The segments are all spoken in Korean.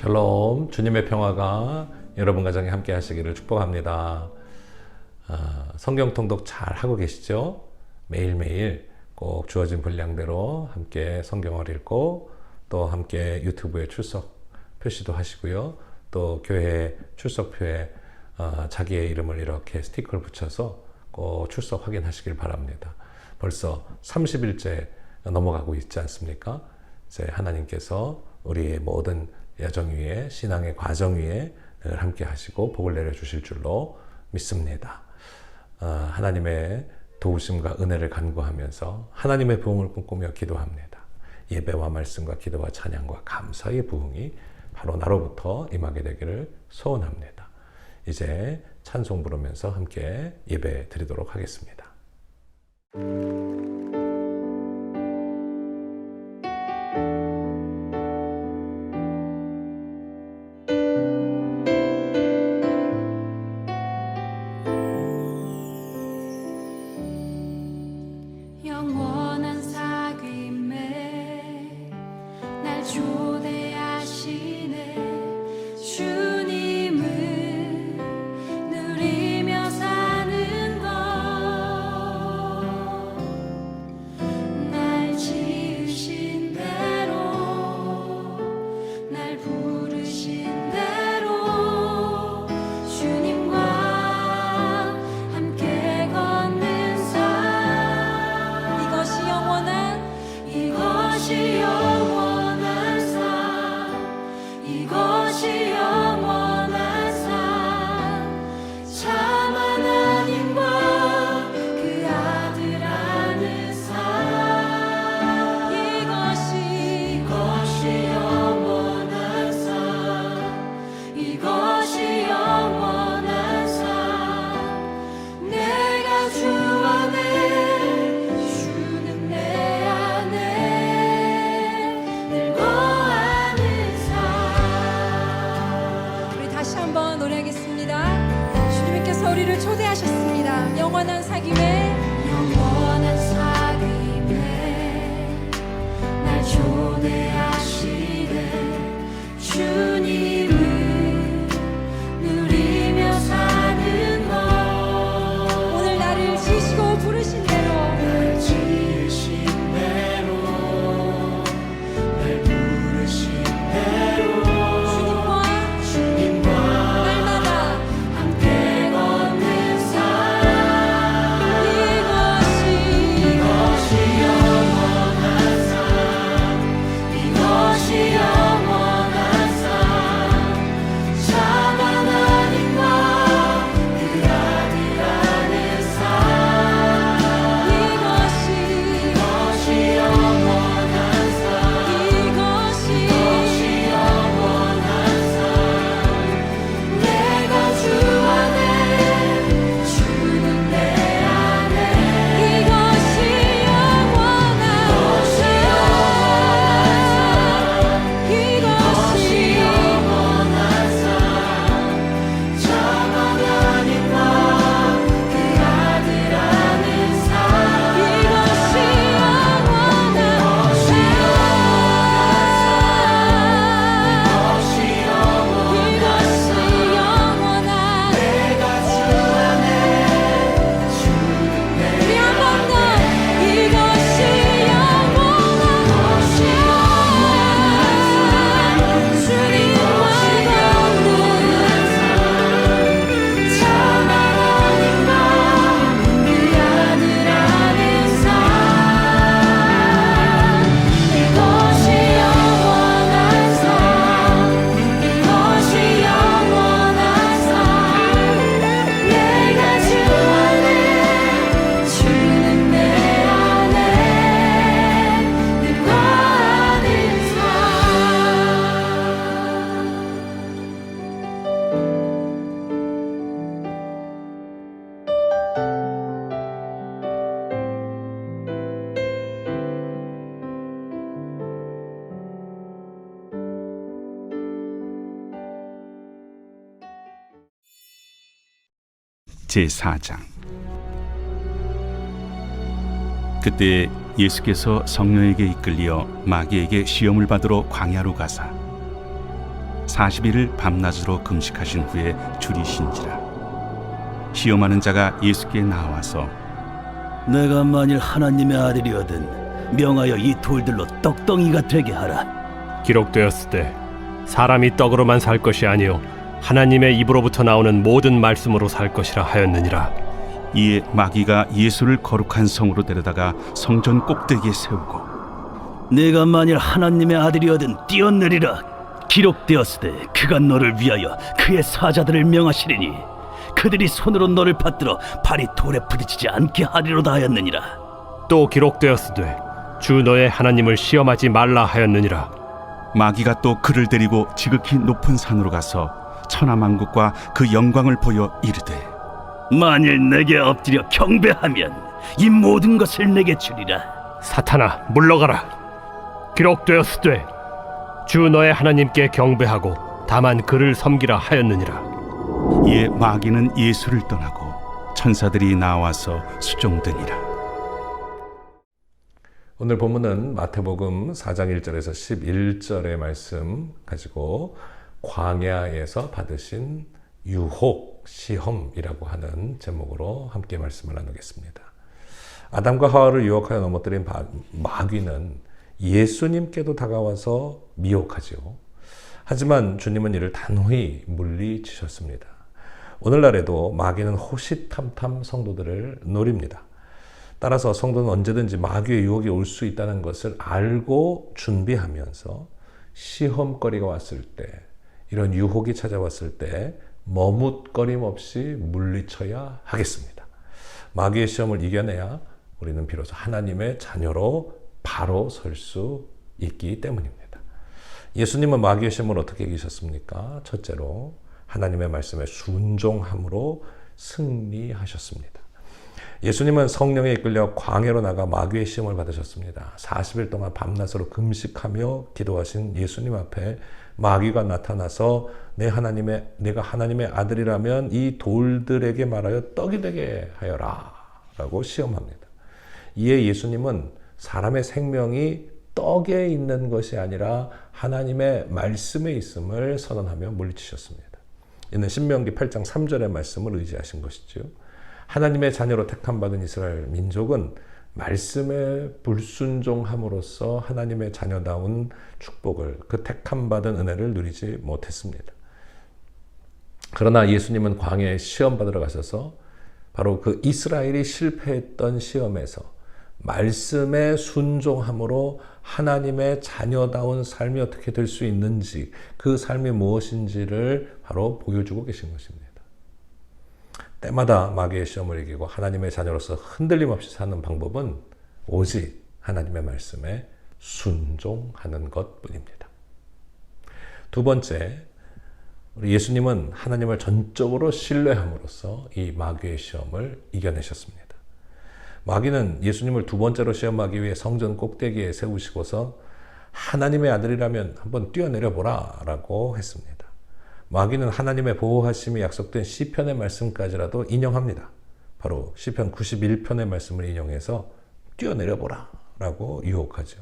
샬롬 주님의 평화가 여러분 가정에 함께 하시기를 축복합니다. 아, 성경 통독 잘 하고 계시죠? 매일매일 꼭 주어진 분량대로 함께 성경을 읽고 또 함께 유튜브에 출석 표시도 하시고요. 또 교회 출석표에 아, 자기의 이름을 이렇게 스티커를 붙여서 꼭 출석 확인하시길 바랍니다. 벌써 30일째 넘어가고 있지 않습니까? 이제 하나님께서 우리의 모든 여정 위에 신앙의 과정 위에 늘 함께 하시고 복을 내려 주실 줄로 믿습니다. 아, 하나님의 도우심과 은혜를 간구하면서 하나님의 부흥을 꿈꾸며 기도합니다. 예배와 말씀과 기도와 찬양과 감사의 부흥이 바로 나로부터 임하게 되기를 소원합니다. 이제 찬송 부르면서 함께 예배 드리도록 하겠습니다. 영원한 사귐에. 영원한 사귐에 날 초대하시네 주 제4장 그때 예수께서 성령에게 이끌리어 마귀에게 시험을 받으러 광야로 가사 40일을 밤낮으로 금식하신 후에 줄이신지라 시험하는 자가 예수께 나와서 내가 만일 하나님의 아들이거든 명하여 이 돌들로 떡덩이가 되게 하라. 기록되었을 때 사람이 떡으로만 살 것이 아니요 하나님의 입으로부터 나오는 모든 말씀으로 살 것이라 하였느니라 이에 마귀가 예수를 거룩한 성으로 데려다가 성전 꼭대기에 세우고 내가 만일 하나님의 아들이거든 뛰어내리라. 기록되었으되 그가 너를 위하여 그의 사자들을 명하시리니 그들이 손으로 너를 받들어 발이 돌에 부딪히지 않게 하리로다 하였느니라. 또 기록되었으되 주 너의 하나님을 시험하지 말라 하였느니라 마귀가 또 그를 데리고 지극히 높은 산으로 가서 천하만국과 그 영광을 보여 이르되 만일 내게 엎드려 경배하면 이 모든 것을 내게 주리라. 사탄아 물러가라. 기록되었으되 주 너의 하나님께 경배하고 다만 그를 섬기라 하였느니라. 이에 마귀는 예수를 떠나고 천사들이 나와서 수종드니라. 오늘 본문은 마태복음 4장 1절에서 11절의 말씀 가지고 광야에서 받으신 유혹 시험이라고 하는 제목으로 함께 말씀을 나누겠습니다. 아담과 하와를 유혹하여 넘어뜨린 바- 마귀는 예수님께도 다가와서 미혹하지요. 하지만 주님은 이를 단호히 물리치셨습니다. 오늘날에도 마귀는 호시탐탐 성도들을 노립니다. 따라서 성도는 언제든지 마귀의 유혹이 올 수 있다는 것을 알고 준비하면서 시험거리가 왔을 때, 이런 유혹이 찾아왔을 때 머뭇거림 없이 물리쳐야 하겠습니다. 마귀의 시험을 이겨내야 우리는 비로소 하나님의 자녀로 바로 설 수 있기 때문입니다. 예수님은 마귀의 시험을 어떻게 이기셨습니까? 첫째로 하나님의 말씀에 순종함으로 승리하셨습니다. 예수님은 성령에 이끌려 광야로 나가 마귀의 시험을 받으셨습니다. 40일 동안 밤낮으로 금식하며 기도하신 예수님 앞에 마귀가 나타나서 내 하나님의 내가 하나님의 아들이라면 이 돌들에게 말하여 떡이 되게 하여라라고 시험합니다. 이에 예수님은 사람의 생명이 떡에 있는 것이 아니라 하나님의 말씀에 있음을 선언하며 물리치셨습니다. 이는 신명기 8장 3절의 말씀을 의지하신 것이죠. 하나님의 자녀로 택함 받은 이스라엘 민족은 말씀에 불순종함으로써 하나님의 자녀다운 축복을 그 택함 받은 은혜를 누리지 못했습니다. 그러나 예수님은 광야에 시험 받으러 가셔서 바로 그 이스라엘이 실패했던 시험에서 말씀에 순종함으로 하나님의 자녀다운 삶이 어떻게 될 수 있는지 그 삶이 무엇인지를 바로 보여주고 계신 것입니다. 때마다 마귀의 시험을 이기고 하나님의 자녀로서 흔들림 없이 사는 방법은 오직 하나님의 말씀에 순종하는 것 뿐입니다. 두 번째, 우리 예수님은 하나님을 전적으로 신뢰함으로써 이 마귀의 시험을 이겨내셨습니다. 마귀는 예수님을 두 번째로 시험하기 위해 성전 꼭대기에 세우시고서 하나님의 아들이라면 한번 뛰어내려 보라 라고 했습니다. 마귀는 하나님의 보호하심이 약속된 시편의 말씀까지라도 인용합니다. 바로 시편 91편의 말씀을 인용해서 뛰어내려 보라 라고 유혹하죠.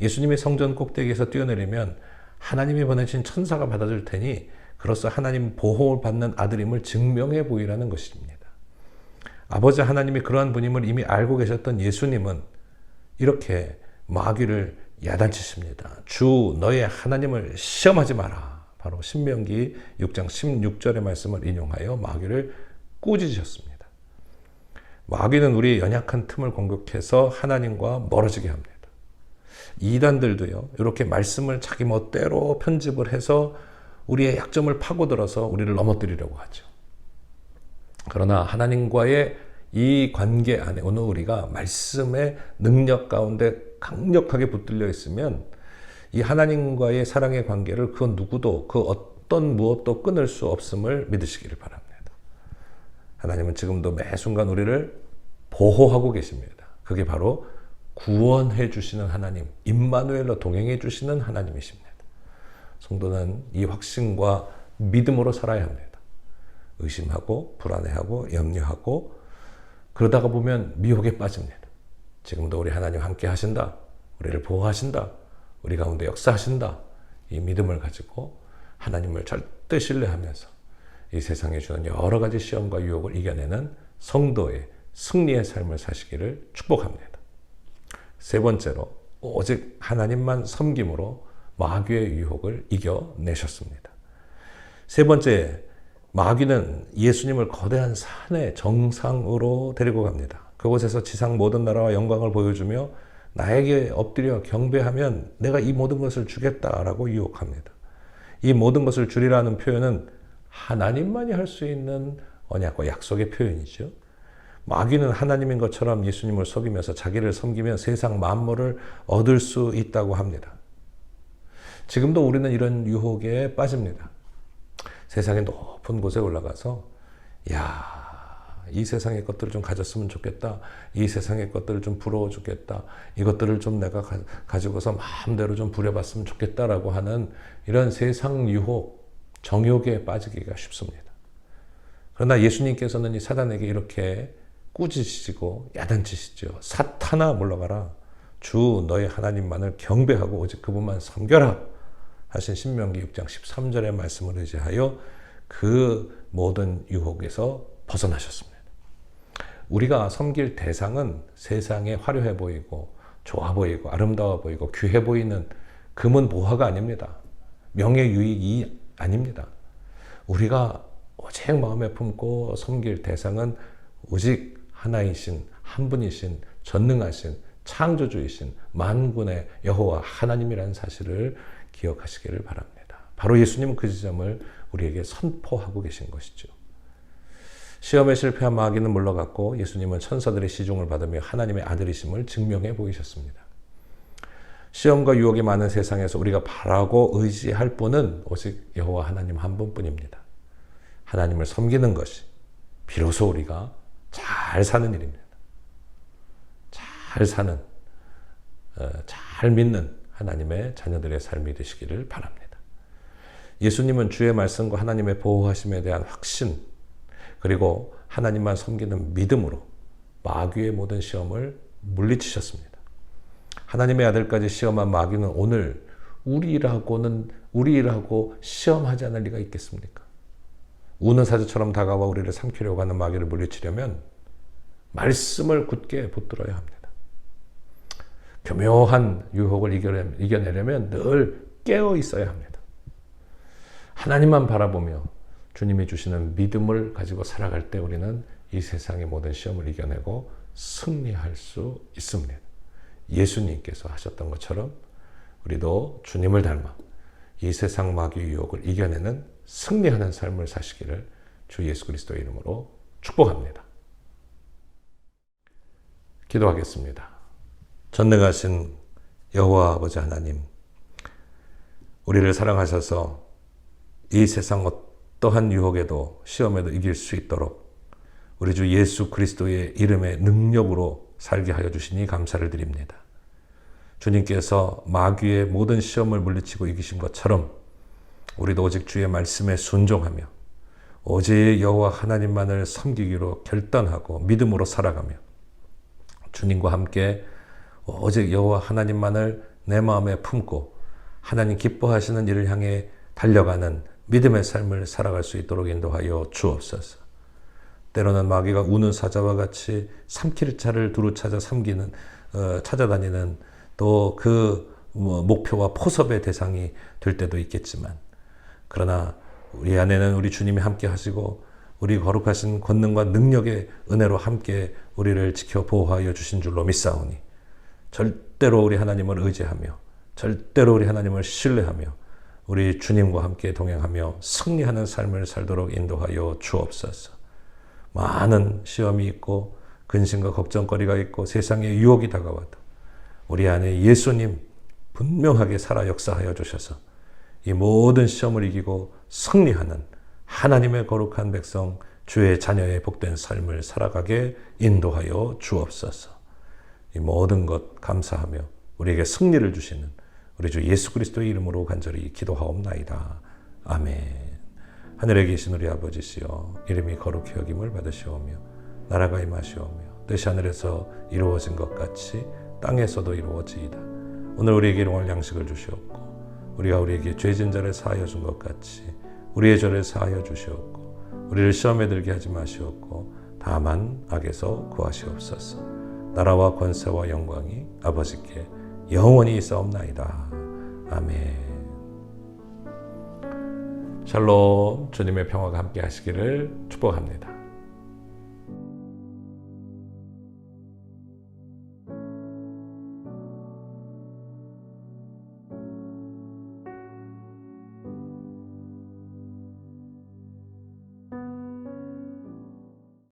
예수님이 성전 꼭대기에서 뛰어내리면 하나님이 보내신 천사가 받아줄 테니 그로써 하나님 보호를 받는 아들임을 증명해 보이라는 것입니다. 아버지 하나님이 그러한 분임을 이미 알고 계셨던 예수님은 이렇게 마귀를 야단치십니다. 주 너의 하나님을 시험하지 마라. 바로 신명기 6장 16절의 말씀을 인용하여 마귀를 꾸짖으셨습니다. 마귀는 우리의 연약한 틈을 공격해서 하나님과 멀어지게 합니다. 이단들도요, 이렇게 말씀을 자기 멋대로 편집을 해서 우리의 약점을 파고들어서 우리를 넘어뜨리려고 하죠. 그러나 하나님과의 이 관계 안에 오늘 우리가 말씀의 능력 가운데 강력하게 붙들려 있으면 이 하나님과의 사랑의 관계를 그 누구도 그 어떤 무엇도 끊을 수 없음을 믿으시기를 바랍니다. 하나님은 지금도 매 순간 우리를 보호하고 계십니다. 그게 바로 구원해 주시는 하나님, 임마누엘로 동행해 주시는 하나님이십니다. 성도는 이 확신과 믿음으로 살아야 합니다. 의심하고 불안해하고 염려하고 그러다가 보면 미혹에 빠집니다. 지금도 우리 하나님 함께 하신다. 우리를 보호하신다. 우리 가운데 역사하신다. 이 믿음을 가지고 하나님을 절대 신뢰하면서 이 세상에 주는 여러 가지 시험과 유혹을 이겨내는 성도의 승리의 삶을 사시기를 축복합니다. 세 번째로 오직 하나님만 섬김으로 마귀의 유혹을 이겨내셨습니다. 세 번째, 마귀는 예수님을 거대한 산의 정상으로 데리고 갑니다. 그곳에서 지상 모든 나라와 영광을 보여주며 나에게 엎드려 경배하면 내가 이 모든 것을 주겠다라고 유혹합니다. 이 모든 것을 주리라는 표현은 하나님만이 할 수 있는 언약과 약속의 표현이죠. 마귀는 하나님인 것처럼 예수님을 속이면서 자기를 섬기면 세상 만물을 얻을 수 있다고 합니다. 지금도 우리는 이런 유혹에 빠집니다. 세상의 높은 곳에 올라가서 야, 이 세상의 것들을 좀 가졌으면 좋겠다. 이 세상의 것들을 좀 부러워 주겠다. 이것들을 좀 내가 가, 가 지고서 마음대로 좀 부려봤으면 좋겠다라고 하는 이런 세상 유혹, 정욕에 빠지기가 쉽습니다. 그러나 예수님께서는 이 사단에게 이렇게 꾸짖으시고 야단치시죠. 사탄아 물러가라. 주 너의 하나님만을 경배하고 오직 그분만 섬겨라. 하신 신명기 6장 13절의 말씀을 의지하여 그 모든 유혹에서 벗어나셨습니다. 우리가 섬길 대상은 세상에 화려해 보이고 좋아 보이고 아름다워 보이고 귀해 보이는 금은 보화가 아닙니다. 명예 유익이 아닙니다. 우리가 오직 마음에 품고 섬길 대상은 오직 하나이신 한 분이신 전능하신 창조주이신 만군의 여호와 하나님이라는 사실을 기억하시기를 바랍니다. 바로 예수님은 그 지점을 우리에게 선포하고 계신 것이죠. 시험에 실패한 마귀는 물러갔고 예수님은 천사들의 시중을 받으며 하나님의 아들이심을 증명해 보이셨습니다. 시험과 유혹이 많은 세상에서 우리가 바라고 의지할 분은 오직 여호와 하나님 한 분뿐입니다. 하나님을 섬기는 것이 비로소 우리가 잘 사는 일입니다. 잘 사는, 어, 잘 믿는 하나님의 자녀들의 삶이 되시기를 바랍니다. 예수님은 주의 말씀과 하나님의 보호하심에 대한 확신, 그리고 하나님만 섬기는 믿음으로 마귀의 모든 시험을 물리치셨습니다. 하나님의 아들까지 시험한 마귀는 오늘 우리라고는 우리라고 시험하지 않을 리가 있겠습니까? 우는 사자처럼 다가와 우리를 삼키려고 하는 마귀를 물리치려면 말씀을 굳게 붙들어야 합니다. 교묘한 유혹을 이겨내려면 늘 깨어 있어야 합니다. 하나님만 바라보며 주님이 주시는 믿음을 가지고 살아갈 때 우리는 이 세상의 모든 시험을 이겨내고 승리할 수 있습니다. 예수님께서 하셨던 것처럼 우리도 주님을 닮아 이 세상 마귀 유혹을 이겨내는 승리하는 삶을 사시기를 주 예수 그리스도의 이름으로 축복합니다. 기도하겠습니다. 전능하신 여호와 아버지 하나님, 우리를 사랑하셔서 이 세상 어 떠한 유혹에도 시험에도 이길 수 있도록 우리 주 예수 그리스도의 이름의 능력으로 살게 하여 주시니 감사를 드립니다. 주님께서 마귀의 모든 시험을 물리치고 이기신 것처럼 우리도 오직 주의 말씀에 순종하며 오직 여호와 하나님만을 섬기기로 결단하고 믿음으로 살아가며 주님과 함께 오직 여호와 하나님만을 내 마음에 품고 하나님 기뻐하시는 일을 향해 달려가는 믿음의 삶을 살아갈 수 있도록 인도하여 주옵소서. 때로는 마귀가 우는 사자와 같이 삼킬 자를 두루 찾아 삼기는 어, 찾아다니는 또그 뭐 목표와 포섭의 대상이 될 때도 있겠지만 그러나 우리 안에는 우리 주님이 함께 하시고 우리 거룩하신 권능과 능력의 은혜로 함께 우리를 지켜 보호하여 주신 줄로 믿사오니 절대로 우리 하나님을 의지하며 절대로 우리 하나님을 신뢰하며 우리 주님과 함께 동행하며 승리하는 삶을 살도록 인도하여 주옵소서. 많은 시험이 있고 근심과 걱정거리가 있고 세상에 유혹이 다가와도 우리 안에 예수님 분명하게 살아 역사하여 주셔서 이 모든 시험을 이기고 승리하는 하나님의 거룩한 백성 주의 자녀의 복된 삶을 살아가게 인도하여 주옵소서. 이 모든 것 감사하며 우리에게 승리를 주시는 우리 주 예수 그리스도의 이름으로 간절히 기도하옵나이다. 아멘. 하늘에 계신 우리 아버지시여 이름이 거룩히 여김을 받으시오며 나라가 임하시오며 뜻이 하늘에서 이루어진 것 같이 땅에서도 이루어지이다. 오늘 우리에게 일용할 양식을 주시옵고 우리가 우리에게 죄진 자를 사하여 준 것 같이 우리의 죄를 사하여 주시옵고 우리를 시험에 들게 하지 마시옵고 다만 악에서 구하시옵소서. 나라와 권세와 영광이 아버지께 영원히 있사옵나이다. 아멘. 샬롬 주님의 평화가 함께 하시기를 축복합니다.